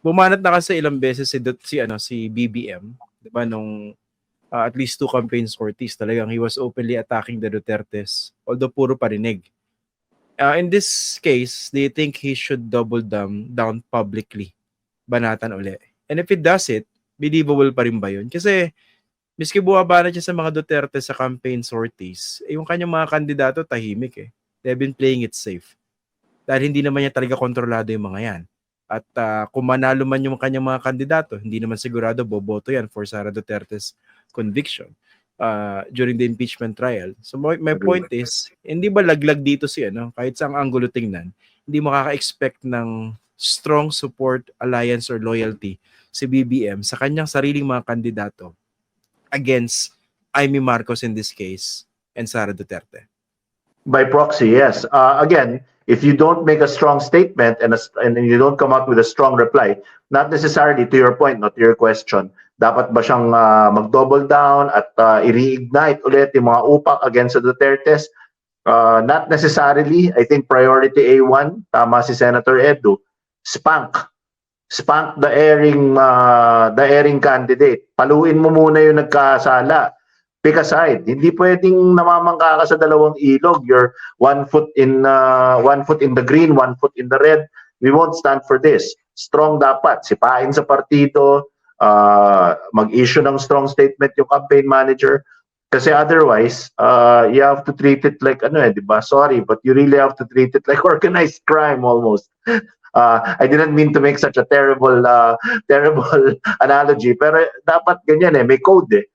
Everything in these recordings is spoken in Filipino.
bumanat na kasi ilang beses si, si, ano, si BBM, di ba, nung uh, at least two campaign sorties, talagang he was openly attacking the Dutertes, although puro parinig. Uh, in this case, do you think he should double down, down publicly? Banatan uli. And if he does it, believable pa rin ba yun? Kasi, miski buwaba na siya sa mga Duterte sa campaign sorties, eh, yung kanyang mga kandidato tahimik eh. They've been playing it safe. Dahil hindi naman niya talaga kontrolado yung mga yan. At uh, kung manalo man yung kanyang mga kandidato, hindi naman sigurado boboto yan for Sara Duterte's conviction uh, during the impeachment trial. So my, my point is, hindi ba laglag dito si ano, kahit sa anggulo tingnan, hindi makaka-expect ng strong support, alliance, or loyalty si BBM sa kanyang sariling mga kandidato against Amy Marcos in this case and Sara Duterte. By proxy, yes. Uh, again, if you don't make a strong statement and, a, and you don't come up with a strong reply, not necessarily to your point, not to your question, dapat ba siyang uh, mag-double down at uh, i-reignite ulit yung mga upak against the Dutertes? Uh, not necessarily. I think priority A1, tama si Senator Edu, spank. Spank the airing, uh, the airing candidate. Paluin mo muna yung nagkasala pick a side. Hindi pwedeng namamangka ka sa dalawang ilog. You're one foot in uh, one foot in the green, one foot in the red. We won't stand for this. Strong dapat. Sipain sa partido, uh, mag-issue ng strong statement yung campaign manager. Kasi otherwise, uh, you have to treat it like, ano eh, di ba? Sorry, but you really have to treat it like organized crime almost. Uh, I didn't mean to make such a terrible, uh, terrible analogy, pero dapat ganyan eh, may code eh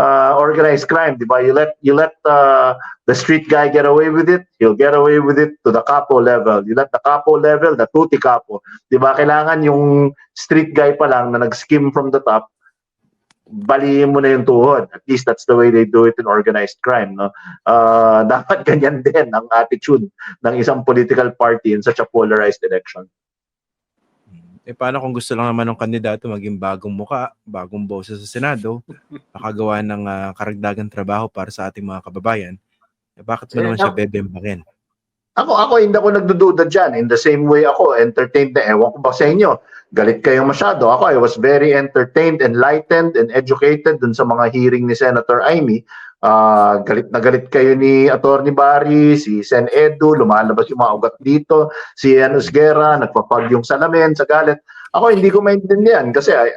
uh, organized crime, di ba? You let you let uh, the street guy get away with it, he'll get away with it to the capo level. You let the capo level, the tutti capo. Di ba? Kailangan yung street guy pa lang na nag-skim from the top, balihin mo na yung tuhod. At least that's the way they do it in organized crime. No? Uh, dapat ganyan din ang attitude ng isang political party in such a polarized election. Eh paano kung gusto lang naman ng kandidato maging bagong muka, bagong boses sa Senado, makagawa ng uh, karagdagang trabaho para sa ating mga kababayan, eh bakit mo Eh, naman siya bebembakin? Ako, ako, hindi ako nagdududa dyan. In the same way ako, entertained na. Ewan ko ba sa inyo, galit kayong masyado. Ako, I was very entertained, enlightened, and educated dun sa mga hearing ni Senator Amy. Ah, galit na galit kayo ni Attorney Barry, si Sen. Edu, lumalabas yung mga ugat dito, si Ian Usguera, nagpapag yung salamin sa galit. Ako, hindi ko maintindihan kasi I,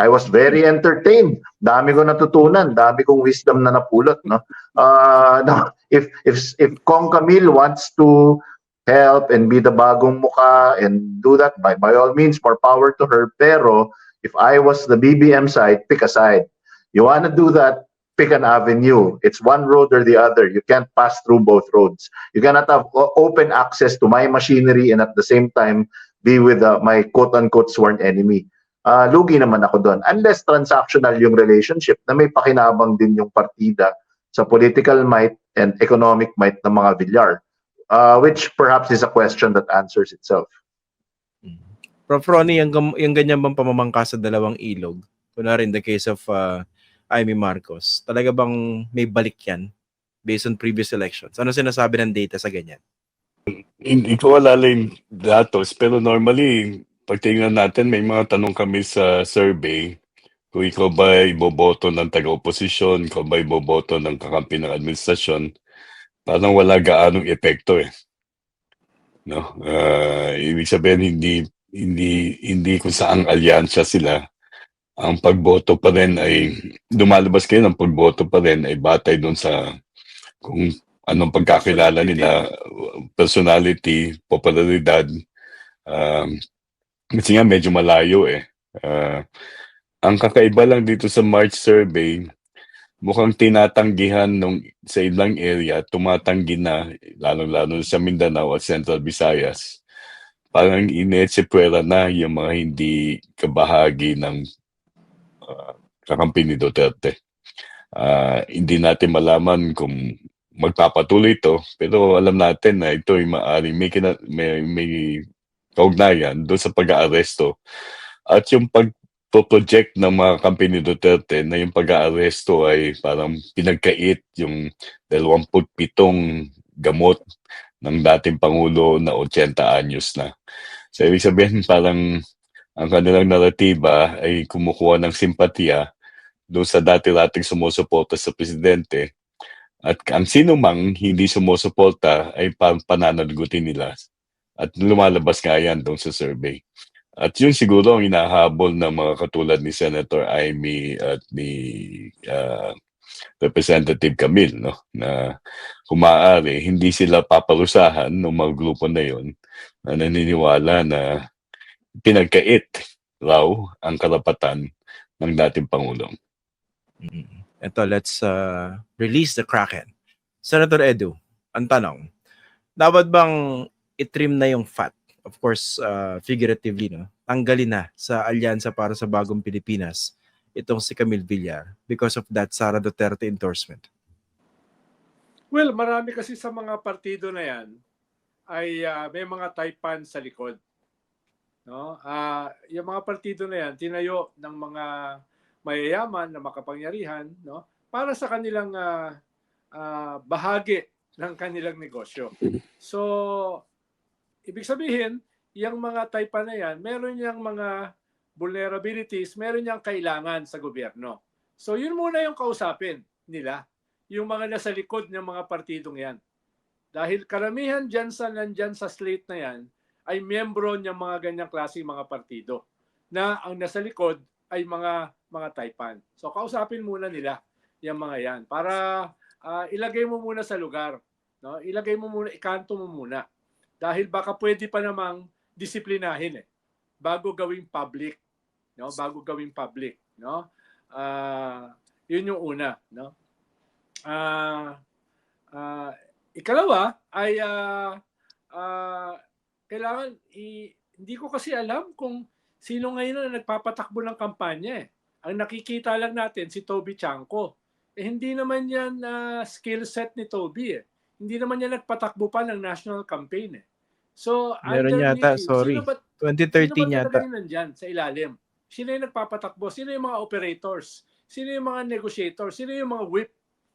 I was very entertained. Dami ko natutunan, dami kong wisdom na napulot, no? Uh, no, if if if Kong Camille wants to help and be the bagong muka and do that by by all means more power to her. Pero if I was the BBM side pick a side. You want to do that pick an avenue. It's one road or the other. You can't pass through both roads. You cannot have open access to my machinery and at the same time be with uh, my quote unquote sworn enemy. Uh, lugi naman ako doon. Unless transactional yung relationship na may pakinabang din yung partida sa political might and economic might ng mga Villar, uh, which perhaps is a question that answers itself. Prof. Ronnie, yung, yung ganyan bang pamamangka sa dalawang ilog, kunwari in the case of uh, Amy Marcos, talaga bang may balik yan based on previous elections? Ano sinasabi ng data sa ganyan? Hindi ko alala yung datos, pero normally, pag tingnan natin, may mga tanong kami sa survey kung ikaw ba iboboto ng taga-oposisyon, ikaw ba iboboto ng kakampi ng administrasyon, parang wala gaanong epekto eh. No? Ah, ibig sabihin, hindi, hindi, hindi kung saang alyansya sila. Ang pagboto pa rin ay, lumalabas kayo ng pagboto pa rin ay batay doon sa kung anong pagkakilala nila, personality, popularidad. Um, kasi nga medyo malayo eh. Ah, ang kakaiba lang dito sa March survey, mukhang tinatanggihan nung sa ilang area, tumatanggi na, lalo-lalo sa Mindanao at Central Visayas. Parang inesipwera na yung mga hindi kabahagi ng kakampi ni Duterte. Ah, hindi natin malaman kung magpapatuloy ito, pero alam natin na ito ay maaaring may, kina, may, may kaugnayan doon sa pag-aaresto at yung pag-project ng mga kampi ni Duterte na yung pag-aaresto ay parang pinagkait yung 27 gamot ng dating Pangulo na 80 anyos na. So ibig sabihin parang ang kanilang naratiba ay kumukuha ng simpatya doon sa dati-dating sumusuporta sa presidente at ang sino mang hindi sumusuporta ay pa- pananagutin nila at lumalabas nga yan doon sa survey. At yun siguro ang inahabol ng mga katulad ni Senator Amy at ni ah, Representative Camille, no? Na kung maaari, hindi sila paparusahan ng mga grupo na yon na naniniwala na pinagkait raw ang karapatan ng dating Pangulong. Mm. Ito, let's uh, release the Kraken. Senator Edu, ang tanong, dapat bang itrim na yung fat? Of course, uh, figuratively, no? Tanggalin na sa alyansa para sa bagong Pilipinas itong si Camille Villar because of that Sara Duterte endorsement. Well, marami kasi sa mga partido na yan ay ah, may mga taipan sa likod. No? Ah, yung mga partido na yan tinayo ng mga mayayaman na makapangyarihan, no? Para sa kanilang ah, ah, bahagi ng kanilang negosyo. So, ibig sabihin, yung mga taipan na yan, meron yang mga vulnerabilities, meron yang kailangan sa gobyerno. So, yun muna yung kausapin nila yung mga nasa likod ng mga partidong yan. Dahil karamihan dyan sa nandyan sa slate na yan ay miyembro ng mga ganyang klase mga partido na ang nasa likod ay mga mga taipan. So kausapin muna nila yung mga yan para ah, ilagay mo muna sa lugar. No? Ilagay mo muna, ikanto mo muna. Dahil baka pwede pa namang disiplinahin eh bago gawing public. No? Bago gawing public. No? Ah, yun yung una. No? Ah, ah, ikalawa ay ah, ah, kailangan i- hindi ko kasi alam kung sino ngayon ang nagpapatakbo ng kampanya eh. Ang nakikita lang natin si Toby Chanko. Eh hindi naman yan na skill set ni Toby eh. Hindi naman yan nagpatakbo pa ng national campaign eh. So, Meron yata, yun, sorry. Sino ba, 2013 Sino ba yata. nandyan sa ilalim? Sino yung nagpapatakbo? Sino yung mga operators? Sino yung mga negotiators? Sino yung mga whip?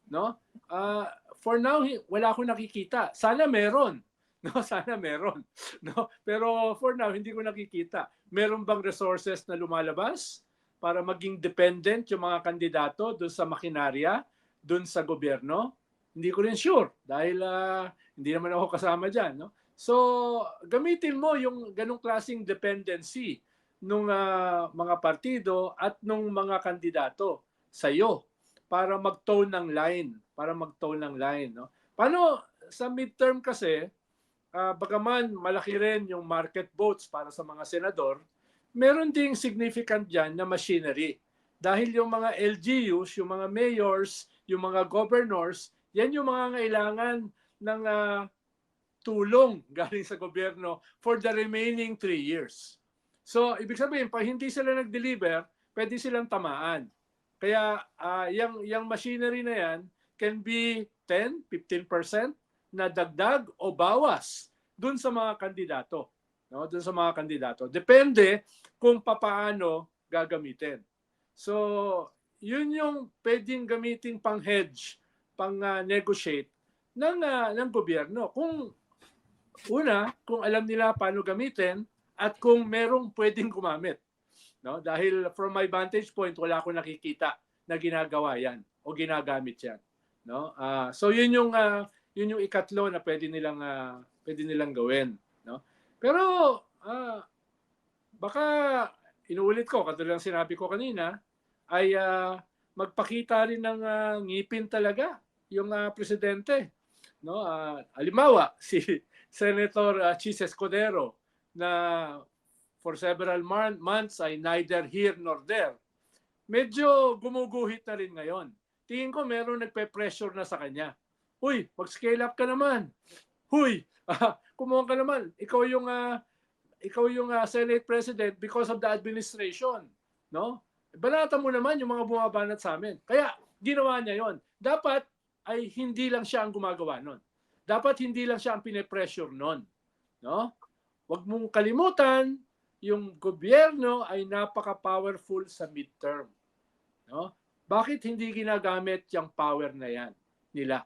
No? Ah, for now, wala akong nakikita. Sana meron. No, sana meron. No? Pero for now, hindi ko nakikita. Meron bang resources na lumalabas para maging dependent yung mga kandidato doon sa makinarya, doon sa gobyerno? Hindi ko rin sure dahil ah, hindi naman ako kasama diyan, no? So, gamitin mo yung ganong klasing dependency nung ah, mga partido at nung mga kandidato sa iyo para mag-tone ng line, para mag-tone ng line, no? Paano sa midterm kasi ah, bagaman malaki rin yung market votes para sa mga senador, meron ding significant diyan na machinery. Dahil yung mga LGUs, yung mga mayors, yung mga governors, yan yung mga kailangan ng ah, tulong galing sa gobyerno for the remaining three years. So, ibig sabihin, pag hindi sila nag-deliver, pwede silang tamaan. Kaya, ah, yung, yung machinery na yan can be 10, 15% na dagdag o bawas dun sa mga kandidato. No? Dun sa mga kandidato. Depende kung papaano gagamitin. So, yun yung pwedeng gamitin pang hedge, pang ah, negotiate ng, ah, ng gobyerno. Kung una, kung alam nila paano gamitin at kung merong pwedeng gumamit. No? Dahil from my vantage point, wala akong nakikita na ginagawa yan o ginagamit yan. No? Ah, so yun yung ah, yun yung ikatlo na pwede nilang ah, pwede nilang gawin, no? Pero ah, baka inuulit ko katulad ng sinabi ko kanina ay ah, magpakita rin ng ah, ngipin talaga yung ah, presidente, no? Ah, alimawa si Senator uh, Chis Escudero na for several mon- months ay neither here nor there. Medyo gumuguhit na rin ngayon. Tingin ko meron nagpe-pressure na sa kanya. Huy, mag-scale up ka naman. Huy, ah, kumuha ka naman. Ikaw yung ah, ikaw yung ah, Senate President because of the administration, no? Banata mo naman yung mga bumabanat sa amin. Kaya ginawa niya 'yon. Dapat ay hindi lang siya ang gumagawa nun. Dapat hindi lang siya ang pine-pressure nun, no? Huwag mong kalimutan yung gobyerno ay napaka-powerful sa midterm. No? Bakit hindi ginagamit yung power na yan nila?